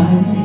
Pai.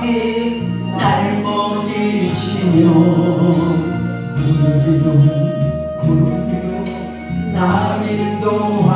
사랑이 날 먹이시며 우리도 구름도 나일도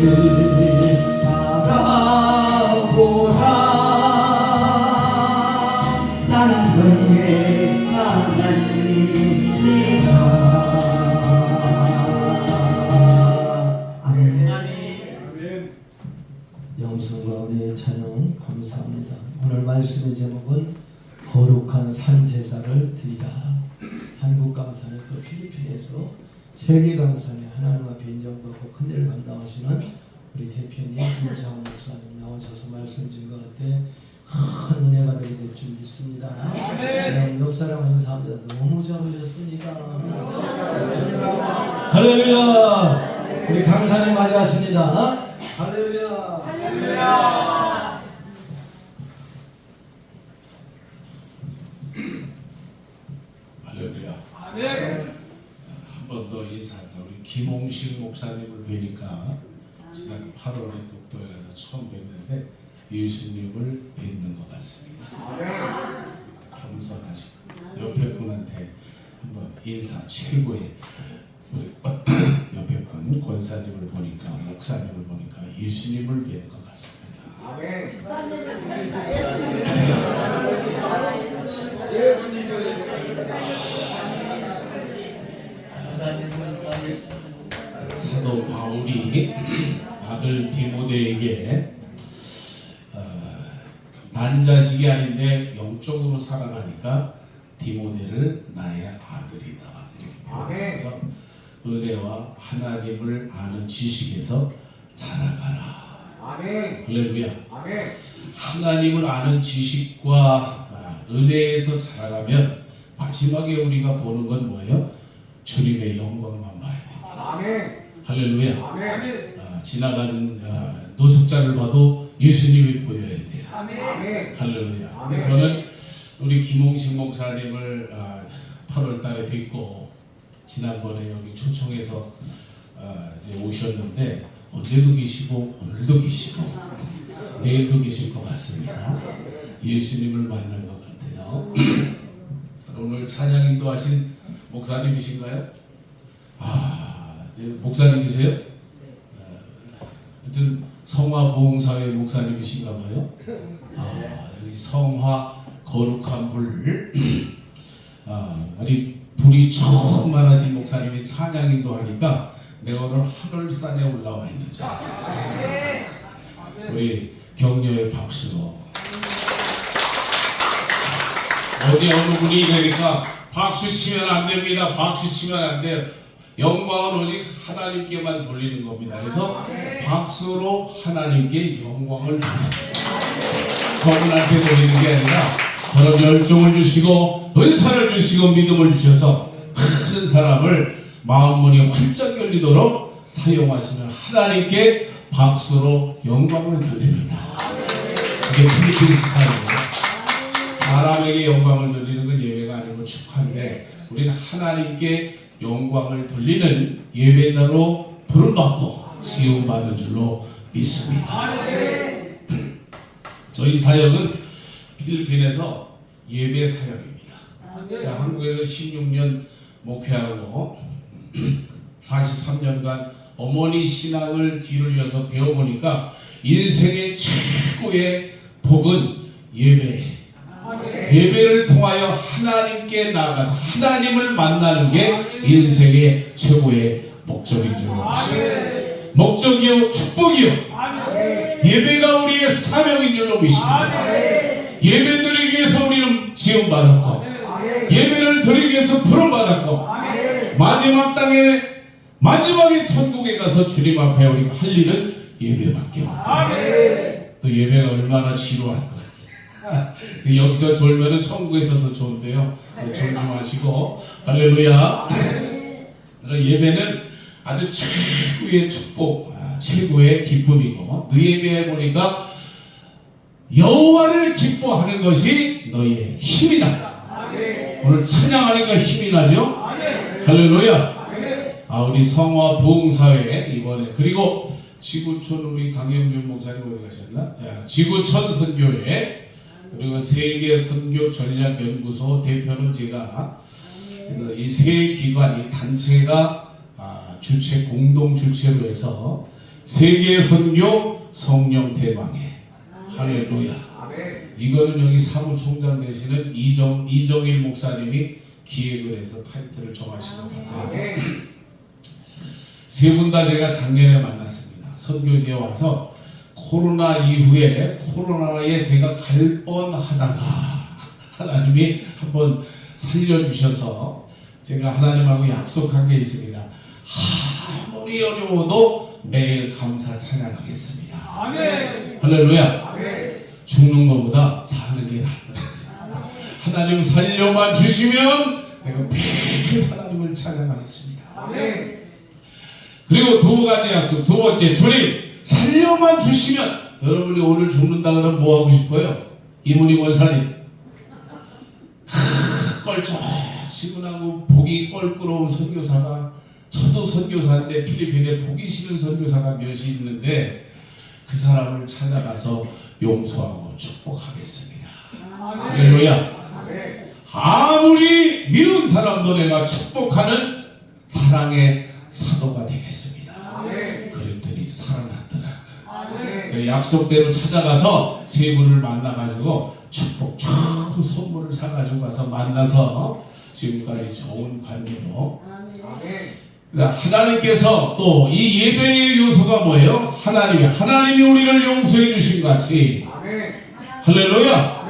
be. 한번 더 인사한다. 우리 김홍식 목사님을 뵈니까 지난 8월에 그 독도에 가서 처음 뵀는데 예수님을 뵙는 것 같습니다. 겸손하시고 옆에 분한테 한번 인사 최고의 그 옆에 분 권사님을 보니까 목사님을 보니까 예수님을 뵌것 같습니다. 아멘. 사도 바울이 아들 디모데에게 어, 난 자식이 아닌데 영적으로 살아가니까 디모데를 나의 아들이다 이렇게 표현해서 은혜와 하나님을 아는 지식에서 자라가라 아멘. 할렐루야 아멘. 하나님을 아는 지식과 아, 은혜에서 자라가면 마지막에 우리가 보는 건 뭐예요? 주님의 영광만 봐야 돼 아멘. 할렐루야 아멘. 아, 지나가는 아, 노숙자를 봐도 예수님이 보여야 돼요. 아멘. 할렐루야. 아멘. 그래서 저는 우리 김홍식 목사님을 아, 8월 달에 뵙고 지난번에 여기 초청해서 아, 이제 오셨는데 어제도 계시고 오늘도 계시고 내일도 계실 것 같습니다. 예수님을 만난 것 같아요. 오늘 찬양 인도하신 목사님이신가요? 아, 네, 목사님이세요? 아, 하여튼 성화보응사회 목사님이신가 봐요. 아, 성화 거룩한 불. 아, 아니 불이 충만하신 목사님이 찬양 인도하니까 내가 오늘 하늘산에 올라와 있는 줄 알았어요. 우리 격려의 박수로. 어제 어느 분이 이러니까 박수 치면 안 됩니다. 박수 치면 안 돼요. 영광은 오직 하나님께만 돌리는 겁니다. 그래서 박수로 하나님께 영광을. 저분한테 돌리는 게 아니라 저런 열정을 주시고 은사를 주시고 믿음을 주셔서 큰 사람을 마음 문이 활짝 열리도록 사용하시는 하나님께 박수로 영광을 돌립니다. 이게 필리핀 스타일이에요. 사람에게 영광을 돌리는 건 예배가 아니고 축하인데 우리는 하나님께 영광을 돌리는 예배자로 부름받고 지음받은 줄로 믿습니다. 저희 사역은 필리핀에서 예배 사역입니다. 그러니까 한국에서 16년 목회하고 43년간 어머니 신앙을 뒤를 이어서 배워보니까 인생의 최고의 복은 예배. 예배를 통하여 하나님께 나아가서 하나님을 만나는 게 인생의 최고의 목적인 줄 믿습니다. 목적이요 축복이요 예배가 우리의 사명인 줄로 믿습니다. 예배 드리기 위해서 우리는 지원받았고 예배를 드리기 위해서 부름 받았고 마지막 땅에 마지막에 천국에 가서 주님 앞에 우리가 할 일은 예배밖에 없다. 또 예배가 얼마나 지루할 것 같아요. 여기서 졸면은 천국에서도 좋은데요. 존중하시고 할렐루야. 예배는 아주 최고의 축복, 아, 최고의 기쁨이고 너 예배해 보니까 여호와를 기뻐하는 것이 너의 힘이다. 오늘 찬양하니까 힘이 나죠? 할렐루야. 아 우리 성화 보응사회 이번에 그리고 지구촌 우리 강영준 목사님 어디 가셨나? 야, 지구촌 선교회 그리고 세계 선교 전략 연구소 대표는 제가 그래서 이 세 기관이 단체가 아, 주체 공동 주체로 해서 세계 선교 성령 대방회 할렐루야. 이거는 여기 사무총장 되시는 이정 이정일 목사님이 기획을 해서 타이틀을 정하신 것 같아요. 아멘. 세분 다 제가 작년에 만났습니다. 선교지에 와서 코로나 이후에 코로나에 제가 갈 뻔하다가 하나님이 한번 살려주셔서 제가 하나님하고 약속한 게 있습니다. 아무리 어려워도 매일 감사 찬양하겠습니다. 아멘. 할렐루야. 아멘. 죽는 것보다 사는 게 낫더라고요. 하나님 살려만 주시면 내가 매일 하나님을 찬양하겠습니다. 아멘. 그리고 두 가지 약속. 두 번째, 주님 살려만 주시면 여러분이 오늘 죽는다 그러면 뭐 하고 싶어요? 이문희 원사님. 껄쩍지근하고 복이 껄끄러운 선교사가 저도 선교사인데 필리핀에 복이 싫은 선교사가 몇이 있는데 그 사람을 찾아가서 용서하고 축복하겠습니다. 할렐루야. 아무리 미운 사람도 내가 축복하는 사랑의 사도가 되겠습니다. 그 약속대로 찾아가서 세 분을 만나가지고 축복 쫙 선물을 사가지고 가서 만나서 지금까지 좋은 관계로. 그러니까 하나님께서 또 이 예배의 요소가 뭐예요? 하나님이 하나님이 우리를 용서해 주신 것 같이 아멘. 할렐루야.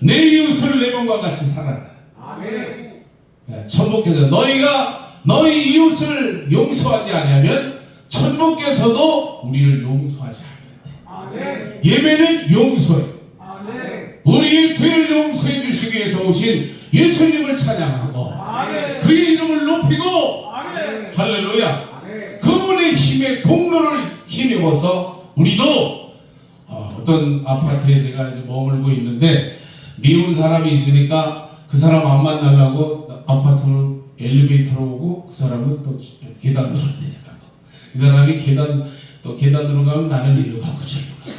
내 이웃을 내 몸과 같이 사랑하라 아멘. 네, 천국께서 너희가 너희 이웃을 용서하지 않으면 천국께서도 우리를 용서하지 아멘. 예배는 용서예요. 우리의 죄를 용서해 주시기 위해서 오신 예수님을 찬양하고. 그의 이름을 높이고. 할렐루야. 그분의 힘의 공로를 힘입어서 우리도 어, 어떤 아파트에 제가 이제 머물고 있는데 미운 사람이 있으니까 그 사람 안 만나려고 아파트로 엘리베이터로 오고 그 사람은 또 계단으로 내려가고 이 사람이 계단 또 계단으로 가면 나는 일로 가고 저리로 가고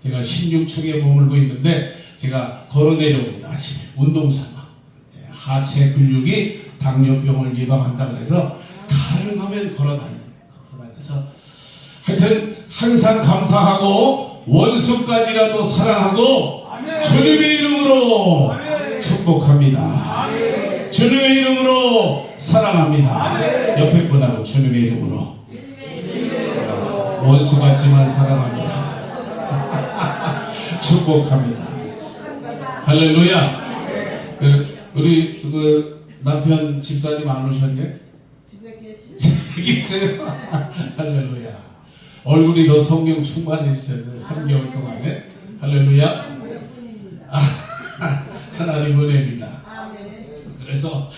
제가 16층에 머물고 있는데 제가 걸어 내려옵니다 아침에 운동 삼아 예, 하체 근육이 당뇨병을 예방한다 그래서 가능하면 걸어 다니는 걸어 다녀서 하여튼 항상 감사하고 원수까지라도 사랑하고 아멘. 주님의 이름으로 아멘. 축복합니다. 아멘. 주님의 이름으로 사랑합니다. 아멘. 옆에 분하고 주님의 이름으로 원수 같지만 사랑합니다. 축복합니다. 할렐루야. 그, 우리 그 남편 집사님 안 오셨네? 집에 계시? 계세요. 할렐루야. 얼굴이 더 성경 충만해지셔서 3개월 동안에 할렐루야. 아, 하나님 은혜입니다. 그래서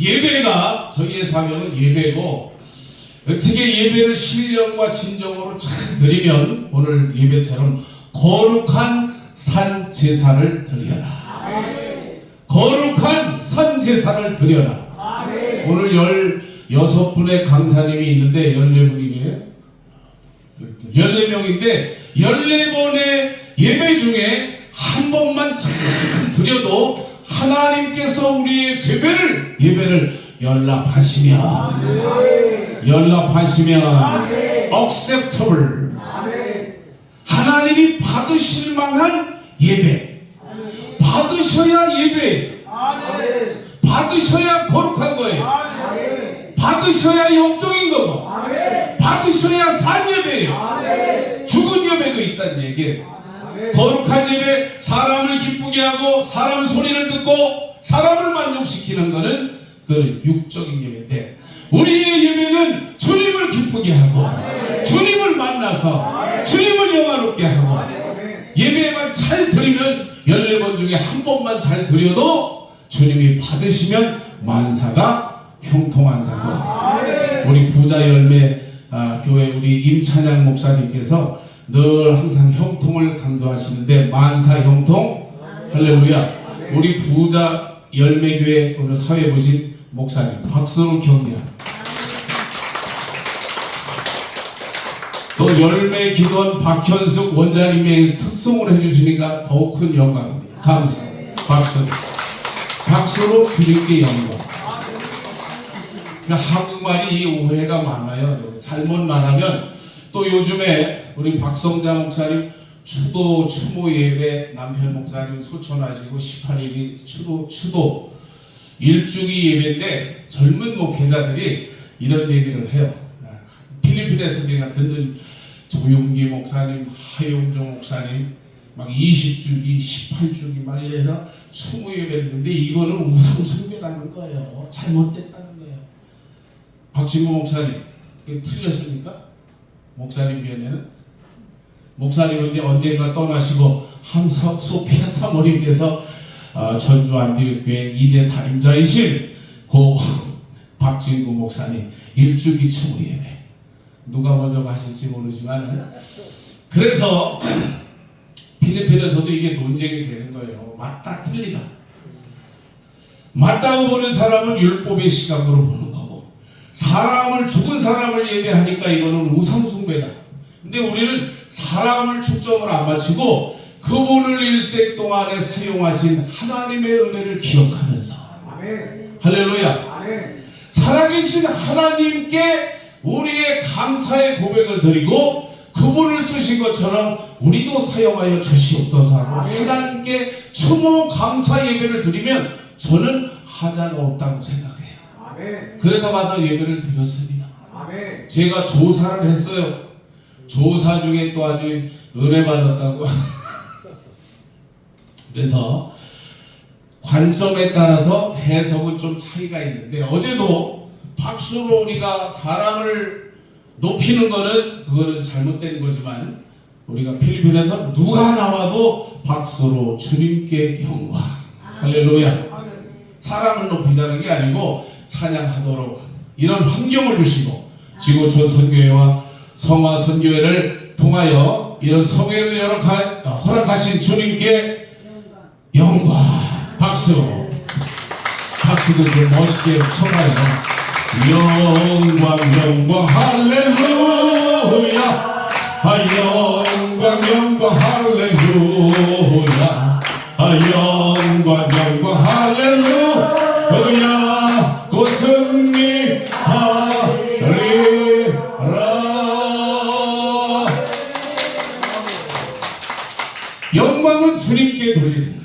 예배가 저희의 사명은 예배고 어떻게 예배를 신령과 진정으로 잘 드리면 오늘 예배처럼 거룩한 산 제사를 드려라. 거룩한 산 제사를 드려라. 아멘. 오늘 열 여섯 분의 강사님이 있는데 열네 분이에요. 열네 명인데 열네 번의 예배 중에 한 번만 잘 드려도 하나님께서 우리의 제배를 예배를 연락하시면 연락하시면 아멘. 하나님이 받으실 만한 예배 받으셔야 예배. 받으셔야 거룩한 거예요. 받으셔야 영적인 거고. 받으셔야 산 예배예요. 죽은 예배도 있다는 얘기예요. 거룩한 예배 사람을 기쁘게 하고 사람 소리를 듣고 사람을 만족시키는 것은 그 육적인 예배인데 우리의 예배는 주님을 기쁘게 하고 주님을 만나서 주님을 영화롭게 하고. 예배만 잘 드리면 14번 중에 한 번만 잘 드려도 주님이 받으시면 만사가 형통한다고 우리 부자 열매 아, 교회 우리 임찬양 목사님께서 늘 항상 형통을 강조하시는데 만사 형통 할렐루야 우리 부자 열매 교회 오늘 사회 보신 목사님 박수로 격려합니다. 또 열매 기도원 박현숙 원장님의 특송을 해주시니까 더욱 큰 영광입니다. 감사합니다. 박수. 박수로 주님께 영광. 그러니까 한국말이 이 오해가 많아요. 잘못 말하면 또 요즘에 우리 박성자 목사님 추도 추모 예배 남편 목사님 소천하시고 18일이 추도 추도 일주기 예배인데 젊은 목회자들이 이런 얘기를 해요. 필리핀에서 제가 듣는 조용기 목사님, 하용종 목사님 막 20주기, 18주기 막 이래서 추모 예배를 했는데 이거는 우상 숭배라는 거예요. 잘못됐다는 거예요. 박진구 목사님, 틀렸습니까? 목사님 변에는 목사님은 이제 언젠가 떠나시고 함석 소피아 사모님께서 어, 전주 안디교회 2대 담임자이신 고 박진구 목사님 일주기 추모 예배 누가 먼저 가실지 모르지만 그래서 필리핀에서도 이게 논쟁이 되는 거예요. 맞다 틀리다. 맞다고 보는 사람은 율법의 시각으로 보는 거고 사람을 죽은 사람을 예배하니까 이거는 우상숭배다. 근데 우리는 사람을 초점을 안 맞추고 그분을 일생 동안에 사용하신 하나님의 은혜를 기억하면서 아멘. 할렐루야 아멘. 살아계신 하나님께 우리의 감사의 고백을 드리고 그분을 쓰신 것처럼 우리도 사용하여 주시옵소서 하나님께 추모 감사 예배를 드리면 저는 하자가 없다고 생각해요. 아멘. 그래서 가서 예배를 드렸습니다. 아멘. 제가 조사를 했어요. 조사 중에 또 아주 은혜 받았다고. 그래서 관점에 따라서 해석은 좀 차이가 있는데 어제도 박수로 우리가 사람을 높이는 거는 그거는 잘못된 거지만 우리가 필리핀에서 누가 나와도 박수로 주님께 영광. 할렐루야. 사람을 높이자는 게 아니고 찬양하도록 이런 환경을 주시고 지구촌 선교회와 성화 선교회를 통하여 이런 성회를 열어가, 허락하신 주님께 박수. 박수도 좀 멋있게 쳐봐요. 영광 영광 할렐루야. 아 영광 영광 할렐루야. 아 영광 영광 할렐루야. 곧 승리 하리라. 영광은 주님께 돌리는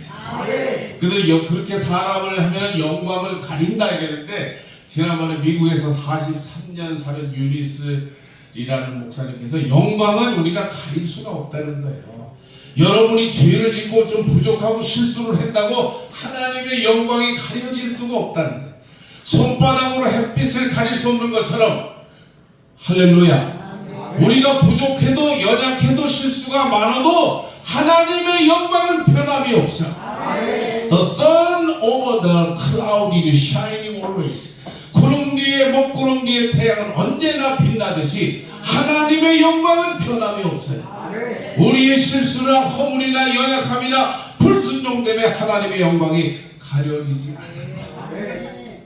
여- 그렇게 사람을 하면 영광을 가린다 이랬는데 지난번에 미국에서 43년 사는 유니스이라는 목사님께서 영광은 우리가 가릴 수가 없다는 거예요. 여러분이 죄를 짓고 좀 부족하고 실수를 한다고 하나님의 영광이 가려질 수가 없다는 거예요. 손바닥으로 햇빛을 가릴 수 없는 것처럼 할렐루야. 우리가 부족해도 연약해도 실수가 많아도 하나님의 영광은 변함이 없어. The sun over the cloud is shining always. 구름 뒤에 먹구름 뒤에 태양은 언제나 빛나듯이 하나님의 영광은 변함이 없어요. 우리의 실수나 허물이나 연약함이나 불순종 때문에 하나님의 영광이 가려지지 않는다.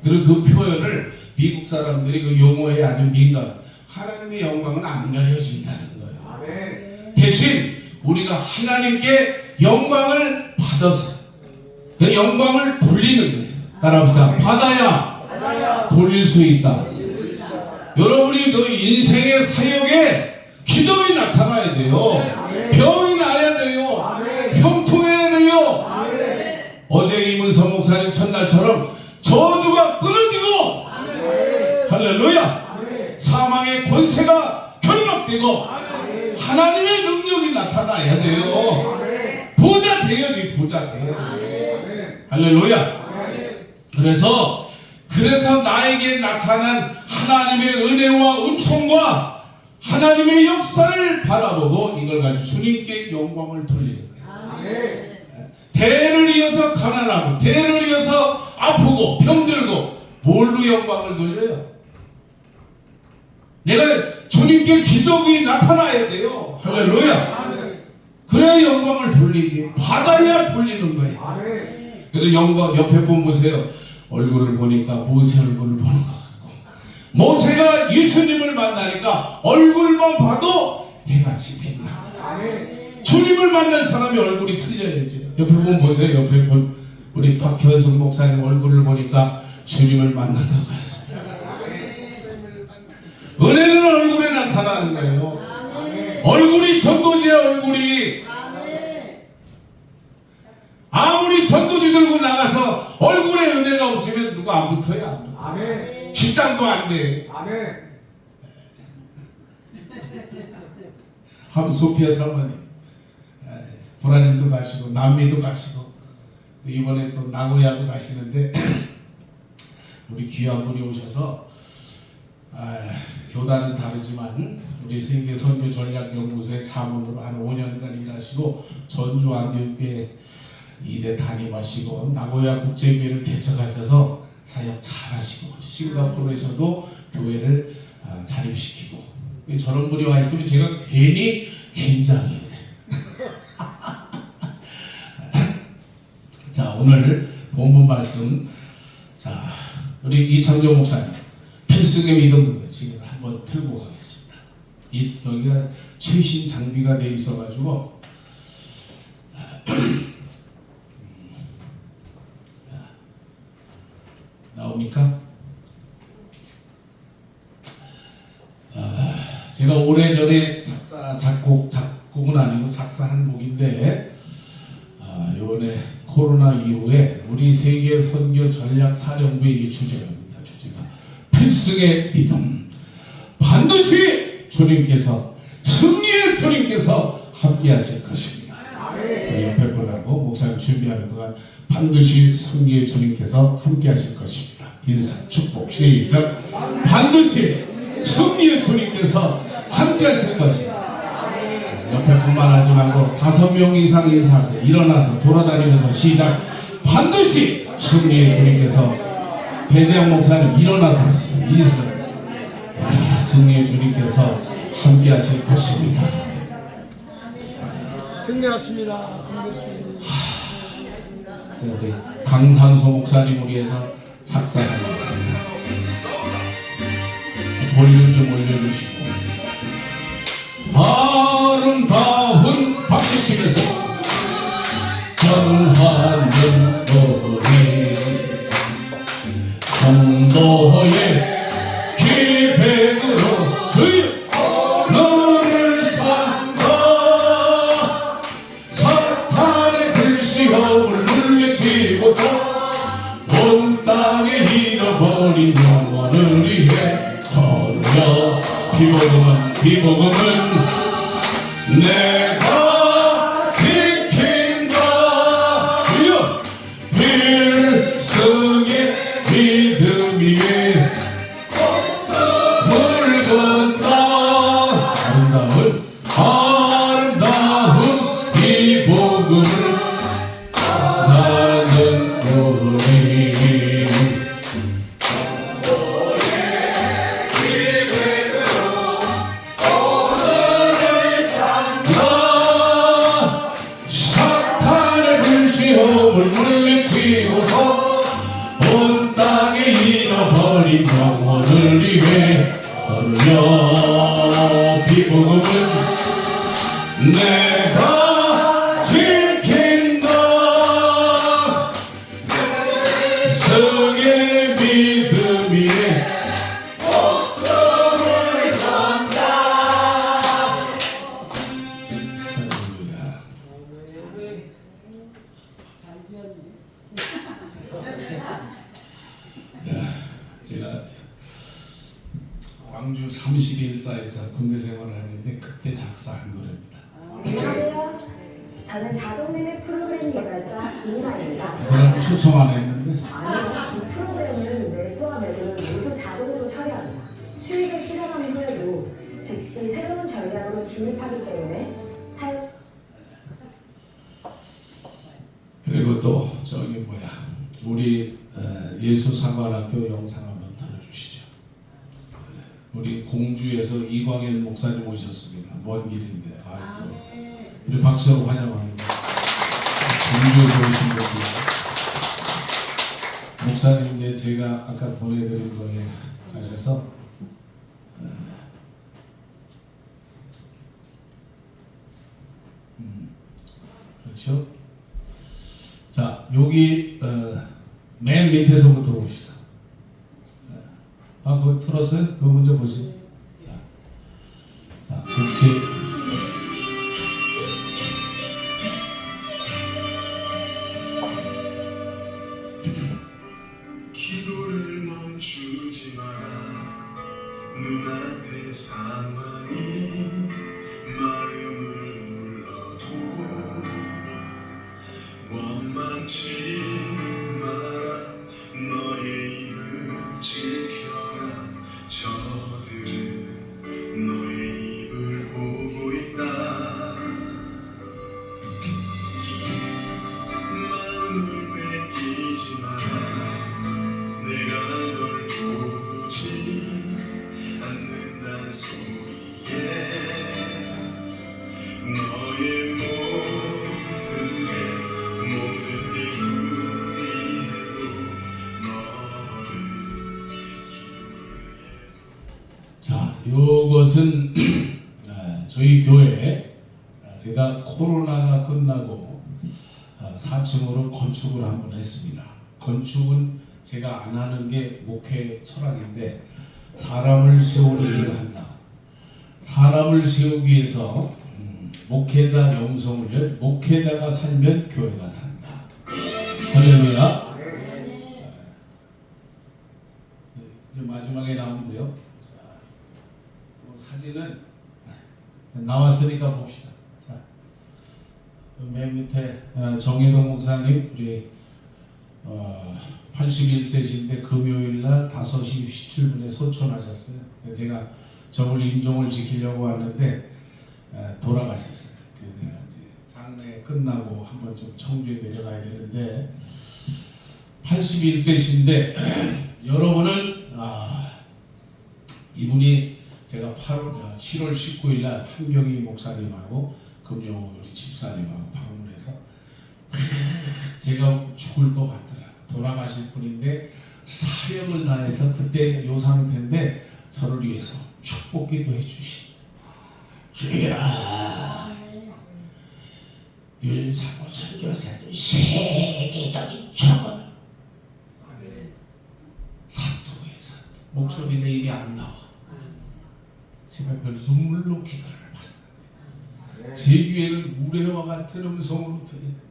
그리고 그 표현을 미국 사람들이 그 용어에 아주 민감. 하나님의 영광은 안 가려진다는 거예요. 대신 우리가 하나님께 영광을 받아서 그 영광을 돌리는 거예요. 따라합시다. 받아야 받아야 돌릴 수 있다. 여러분이 그 인생의 사역에 기적이 나타나야 돼요. 병이 나야 돼요. 아멘. 형통해야 돼요. 아멘. 어제 이문성 목사님 첫날처럼 저주가 끊어지고 할렐루야 아멘. 사망의 권세가 결박되고 하나님의 능력이 나타나야 돼요. 아멘. 부자 돼야지 부자 돼야지 아멘. 할렐루야. 그래서 그래서 나에게 나타난 하나님의 은혜와 은총과 하나님의 역사를 바라보고 이걸 가지고 주님께 영광을 돌리는 거예요. 대를 이어서 가난하고 대를 이어서 아프고 병들고 뭘로 영광을 돌려요? 내가 주님께 기적이 나타나야 돼요. 할렐루야. 그래야 영광을 돌리지. 받아야 돌리는 거예요. 그래도 영광 옆에 분 보세요. 얼굴을 보니까 모세 얼굴을 보는 것 같고 모세가 예수님을 만나니까 얼굴만 봐도 빛나. 아멘. 주님을 만난 사람이 얼굴이 틀려야죠. 옆에 분 보세요. 옆에 분 우리 박현숙 목사님 얼굴을 보니까 주님을 만난 것 같습니다. 은혜는 얼굴에 나타나는 거예요. 얼굴이 전도지의 얼굴이 아무리 전도지 들고 나가서 얼굴에 은혜가 없으면 누가 안 붙어요? 안 붙어. 아멘. 식당도 안 돼. 아멘. 함소피아 사모님 에, 브라질도 가시고 남미도 가시고 또 이번에 또 나고야도 가시는데 우리 귀한 분이 오셔서 아, 교단은 다르지만 우리 세계 선교 전략 연구소의 자문으로 한 5년간 일하시고 전주 안디옥교 회 이대 담임하시고 나고야 국제교회를 개척하셔서 사역 잘하시고 싱가포르에서도 교회를 아, 자립시키고 저런 분이 와 있으면 제가 괜히 긴장이 돼. 자 오늘 본문 말씀 자 우리 이창조 목사님 필승의 믿음 지금 한번 틀고 가겠습니다. 이 여기가 최신 장비가 돼 있어가지고 나오니까 아, 제가 오래전에 작사 아, 작곡 작 곡은 아니고 작사한 곡인데 아, 이번에 코로나 이후에 우리 세계 선교 전략 사령부의 주제입니다. 주제가 필승의 믿음. 반드시 주님께서 승리의 주님께서 함께하실 것입니다. 그 옆에 분하고 목사님 준비하는 동안 반드시 승리의 주님께서 함께하실 것입니다. 인사 축복 시작. 반드시 승리의 주님께서 함께하실 것입니다. 옆에 분만 하지 말고 다섯 명 이상 인사하세요. 일어나서 돌아다니면서 시작. 반드시 승리의 주님께서 배재영 목사님 일어나서. 야, 승리의 주님께서 함께 하실 것입니다. 승리하십니다. 자, 우리 강상수 목사님을 위해서 작사한 볼륨 좀 올려주시고 아름다운 박수 치면서 전하는 노래. 성도의 기백으로 너를 산다 사탄의 불시험을 물리치고서 온 땅에 잃어버린 서루여 비복음은 비복음은 내 먼 길인데 아이고 우리 박수로 환영합니다. 공주에서 오신 분들 목사님 이제 제가 아까 보내드린 거에 가셔서 어, 음, 그렇죠? 자, 여기 어, 맨 밑에서부터 봅시다. 아, 그거 틀었어요? 그거 먼저 보세요. 게 목회 철학인데 사람을 세우는 일을 한다. 사람을 세우기 위해서 음, 목회자 영성을 열 목회자가 살면 교회가 산다. 할렐루야. 네, 이제 마지막에 나오는데요. 자, 뭐 사진은 나왔으니까 봅시다. 자, 맨 밑에 어, 정혜동 목사님 우리 어, 81세신데 금요일 날 5시 17분에 소천하셨어요. 제가 저걸 임종을 지키려고 왔는데 에, 돌아가셨어요. 그래서 장례 끝나고 한번 좀 청주에 내려가야 되는데 81세신데 여러분은 아, 이분이 제가 8월, 7월 19일 날 한경희 목사님하고 금요 우리 집사님하고 방문해서 제가 죽을 것 같더라. 돌아가실 분인데 사력을 다해서 그때 요 상태인데 저를 위해서 축복기도 해주신 주여. 윤사고 선교사는 세계적인 적은 사투에 사투 목소리 내 입이 안 나와. 제가 그 눈물로 기도를 받아 제 귀에는 우레와 같은 음성으로 들리는데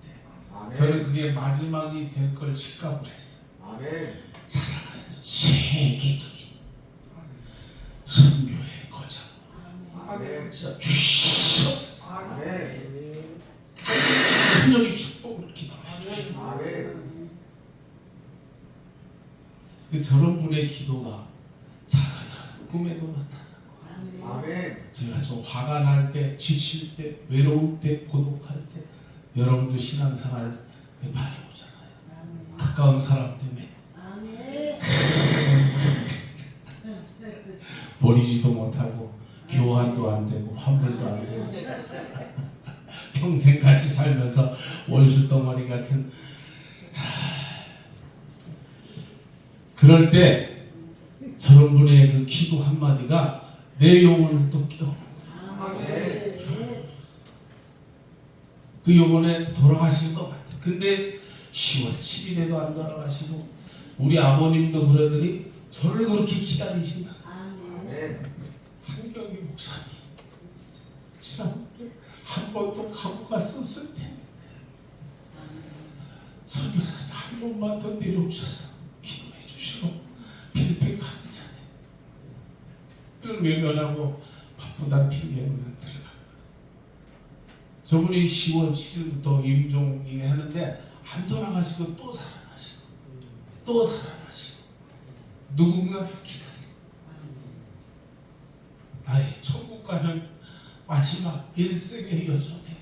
저는 그게 마지막이 될걸 직감을 했어요. 사랑하는 세계적인 선교의 거장. 그래서 주시옵소서. 간절히 축복을 기도해 주시고 그 저런 분의 기도가 작은 꿈에도 나타나고. 제가 좀 화가 날 때, 지칠 때, 외로울 때, 고독할 때 여러분도 신앙생활 많이 오잖아요. 가까운 사람 때문에. 버리지도 못하고 교환도 안 되고 환불도 안 되고 평생 같이 살면서 원수 덩어리 같은. 하, 그럴 때 저런 분의 그 기도 한 마디가 내 영혼을 또 깨우는 그 요번에 돌아가신 것 같아. 근데 10월 7일에도 안 돌아가시고 우리 아버님도 그러더니 저를 그렇게 기다리신다. 한경희 목사님. 지난번에 한 번도 가고 갔었을 때 선교사님 한 번만 더 내려오셔서 기도해 주시고 필리핀 가기 전에 이걸 외면하고 바쁘다는 핑계로는 들어가 저분이 10월 7일부터 임종이 하는데 안 돌아가시고 또 살아나시고 또 살아나시고. 누군가를 기다리고. 나의 천국 가는 마지막 일생의 여정에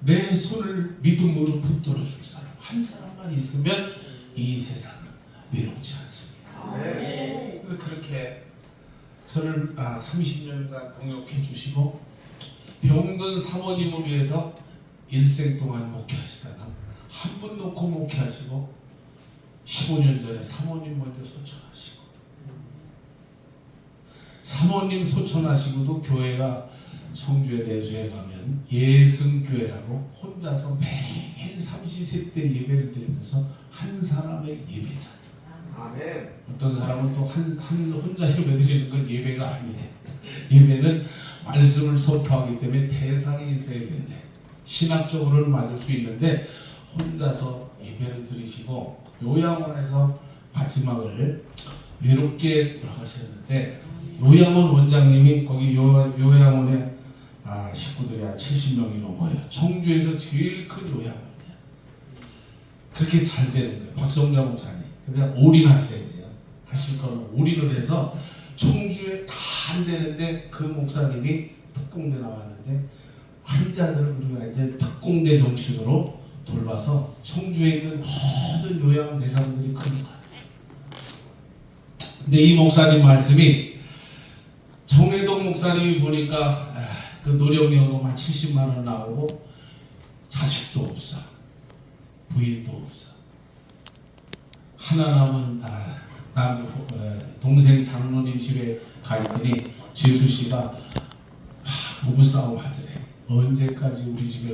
내 손을 믿음으로 붙들어 줄 사람 한 사람만 있으면 이 세상은 외롭지 않습니다. 그래서 그렇게 저를 아, 30년간 동역해 주시고 병든 사모님을 위해서 일생 동안 목회하시다가 한 분 놓고 목회하시고 15년 전에 사모님 먼저 소천하시고 사모님 소천하시고도 교회가 청주에 내주에 가면 예승교회라고 혼자서 매일 삼시세때 예배를 드리면서 한 사람의 예배자 어떤 사람은 또 한 한 혼자 예배 드리는 건 예배가 아니에요. 예배는 말씀을 선포하기 때문에 대상이 있어야 되는데 신학적으로는 맞을 수 있는데 혼자서 예배를 드리시고 요양원에서 마지막을 외롭게 돌아가셨는데 요양원 원장님이 거기 요, 요양원에 아, 식구들이 한 70명이 넘어요. 청주에서 제일 큰 요양원이야. 그렇게 잘 되는 거예요. 박성자 목사님. 그래서 올인하셔야 돼요. 하실 거는 올인을 해서 청주에 다 안 되는데 그 목사님이 특공대 나왔는데 환자들을 우리가 이제 특공대 정신으로 돌봐서 청주에 있는 모든 요양 대상들이 거예요. 근데 이 목사님 말씀이 정혜동 목사님이 보니까 아, 그 노령연금 한 70만 원 나오고 자식도 없어 부인도 없어 하나 남은 아, 남 어, 동생 장로님 집에 가 있더니 재수 씨가 아, 부부싸움 하더래. 언제까지 우리 집에